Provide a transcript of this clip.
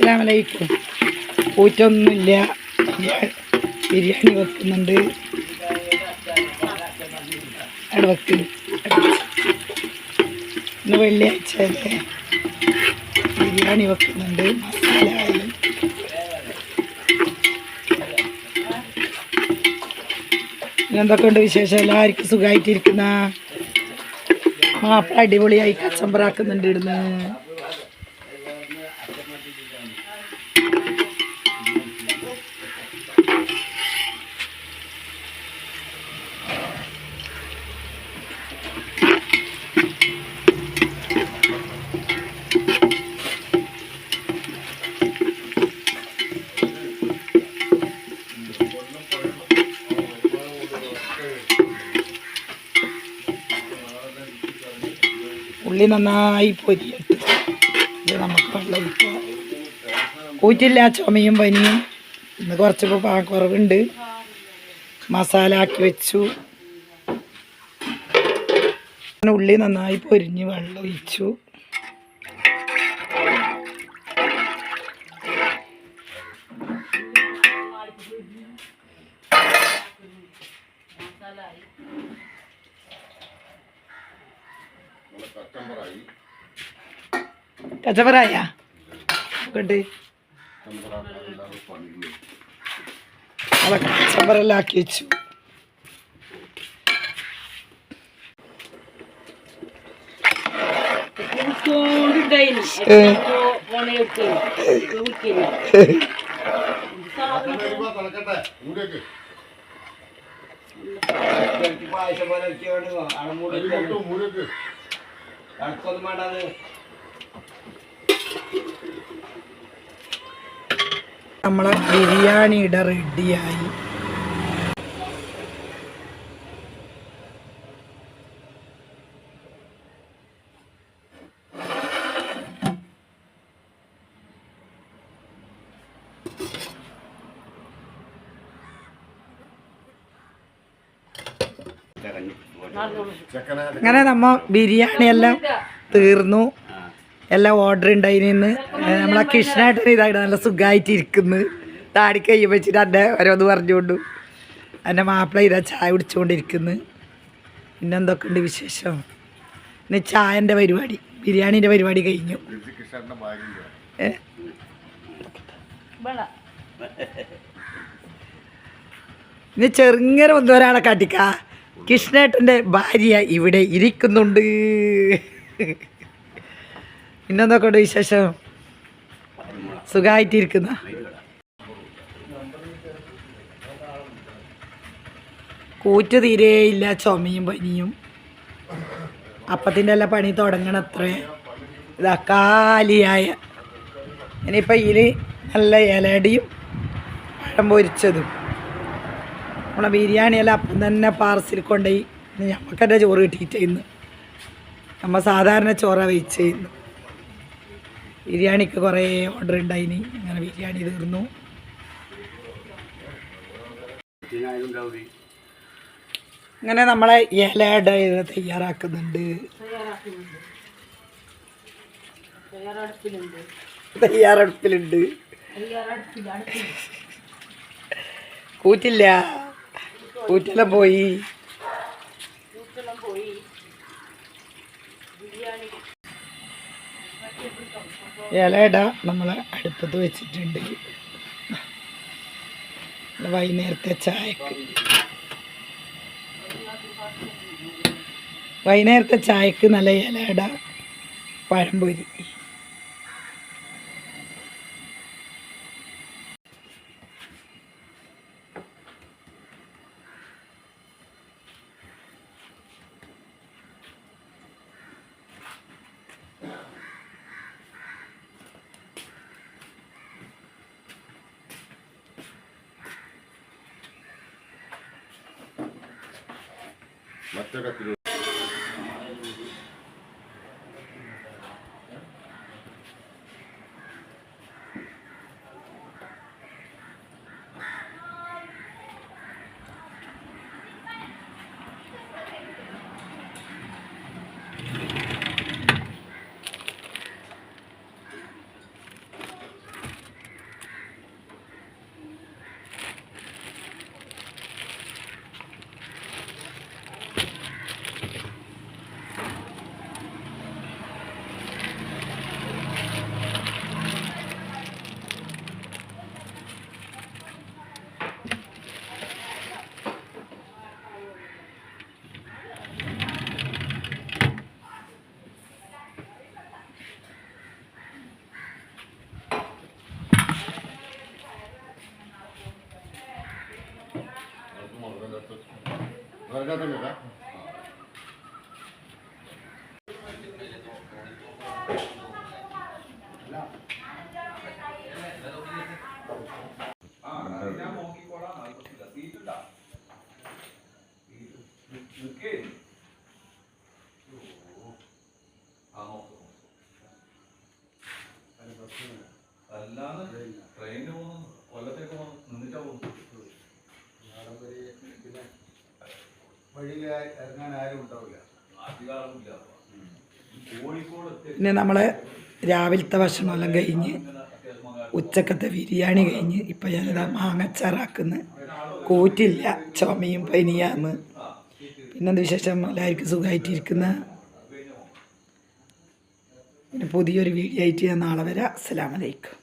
അസ്സലാമലൈക്കും. ഊറ്റൊന്നുമില്ല. ബിരിയാ- ബിരിയാണി വെക്കുന്നുണ്ട്. അവിടെ വെക്ക്. ഇന്ന് വെള്ളിയാഴ്ച ബിരിയാണി വെക്കുന്നുണ്ട്. മസാല ആയി എന്തൊക്കെയുണ്ട് വിശേഷം? എല്ലാവർക്കും സുഖമായിട്ടിരിക്കുന്ന? മാപ്പിള അടിപൊളിയായി കച്ചമ്പറാക്കുന്നുണ്ട് ഇടുന്ന് ഉള്ളി നന്നായി പൊരിയിട്ട്. നമുക്ക് വെള്ളം ഊറ്റില്ല ചുമയും പനിയും. ഇന്ന് കുറച്ചിപ്പോൾ പാകക്കുറവുണ്ട്. മസാല ആക്കി വെച്ചു. ഉള്ളി നന്നായി പൊരിഞ്ഞ് വെള്ളം ഒഴിച്ചു. കച്ചവറായ കണ്ട് അതൊക്കെ കച്ചവറെല്ലാം ആക്കി വെച്ചു. ഏ. നമ്മളെ ബിരിയാണിയുടെ റെഡിയായി അങ്ങനെ നമ്മ ബിരിയാണി എല്ലാം തീർന്നു. എല്ലാം ഓർഡർ ഉണ്ടായിന്ന് നമ്മളെ കൃഷ്ണായിട്ട് ഇതായിട്ട് നല്ല സുഖമായിട്ട് ഇരിക്കുന്നു താടി കൈ വെച്ചിട്ട് എന്റെ ഓരോന്ന് പറഞ്ഞുകൊണ്ടു. എന്റെ മാപ്പിള ഇതാ ചായ കുടിച്ചുകൊണ്ടിരിക്കുന്നു പിന്നെ എന്തൊക്കെ ഉണ്ട് വിശേഷം? ഇന്ന് ചായന്റെ പരിപാടി. ബിരിയാണീന്റെ പരിപാടി കഴിഞ്ഞു. ഏ? ഇന്ന് ചെറുങ്ങനെ ഒന്നൊരാളെ കാട്ടിക്ക. കൃഷ്ണേട്ടന്റെ ഭാര്യ ഇവിടെ ഇരിക്കുന്നുണ്ട്. പിന്നെന്തൊക്കെയുണ്ട് വിശേഷം? സുഖമായിട്ടിരിക്കുന്ന കൂറ്റ് തീരെയില്ല ചുമയും പനിയും. അപ്പത്തിന്റെ എല്ലാം പണി തുടങ്ങണത്രേ. ഇതാ കാലിയായ ഇനിയിപ്പോൾ ഇതിൽ നല്ല ഇലടിയും പഴം പൊരിച്ചതും. നമ്മളെ ബിരിയാണിയെല്ലാം അപ്പം തന്നെ പാർസൽ കൊണ്ടുപോയി നമുക്കെന്റെ ചോറ് കിട്ടിയിട്ട് ഇന്ന് നമ്മൾ സാധാരണ ചോറ വെച്ച് ചെയ്യുന്നു ബിരിയാണിക്ക് കുറേ ഓർഡർ ഉണ്ടായിനി അങ്ങനെ ബിരിയാണി തീർന്നു. അങ്ങനെ നമ്മളെ ഇലയുടെ ഇത് തയ്യാറാക്കുന്നുണ്ട്. തയ്യാറെടുപ്പിലുണ്ട്. കൂറ്റില്ല. കൂറ്റെല്ലാം പോയി. ഇലയിട നമ്മൾ അടുപ്പത്ത് വെച്ചിട്ടുണ്ട്. വൈകുന്നേരത്തെ ചായക്ക്. വൈകുന്നേരത്തെ ചായക്ക് നല്ല ഇലയിട പഴംപൊരി. 抹茶が。അല്ലാതെ ട്രെയിനിന് പോകുന്നു. കൊല്ലത്തേക്ക് പോകുന്നു. വഴിയിൽ ഇറങ്ങാൻ ആരും ഉണ്ടാവില്ല. പിന്നെ നമ്മൾ രാവിലത്തെ ഭക്ഷണമെല്ലാം കഴിഞ്ഞ് ഉച്ചക്കത്തെ ബിരിയാണി കഴിഞ്ഞ് ഇപ്പം ഞാനിതാ മാങ്ങച്ചാറാക്കുന്നു. കൂറ്റില്ല ചുമയും പനിയാന്ന്. പിന്നെന്ത് വിശേഷം? എല്ലാവർക്കും സുഖമായിട്ടിരിക്കുന്ന പിന്നെ പുതിയൊരു വീഡിയോ ആയിട്ട് ഞാൻ നാളെ വരാം. അസ്സലാമലൈക്കും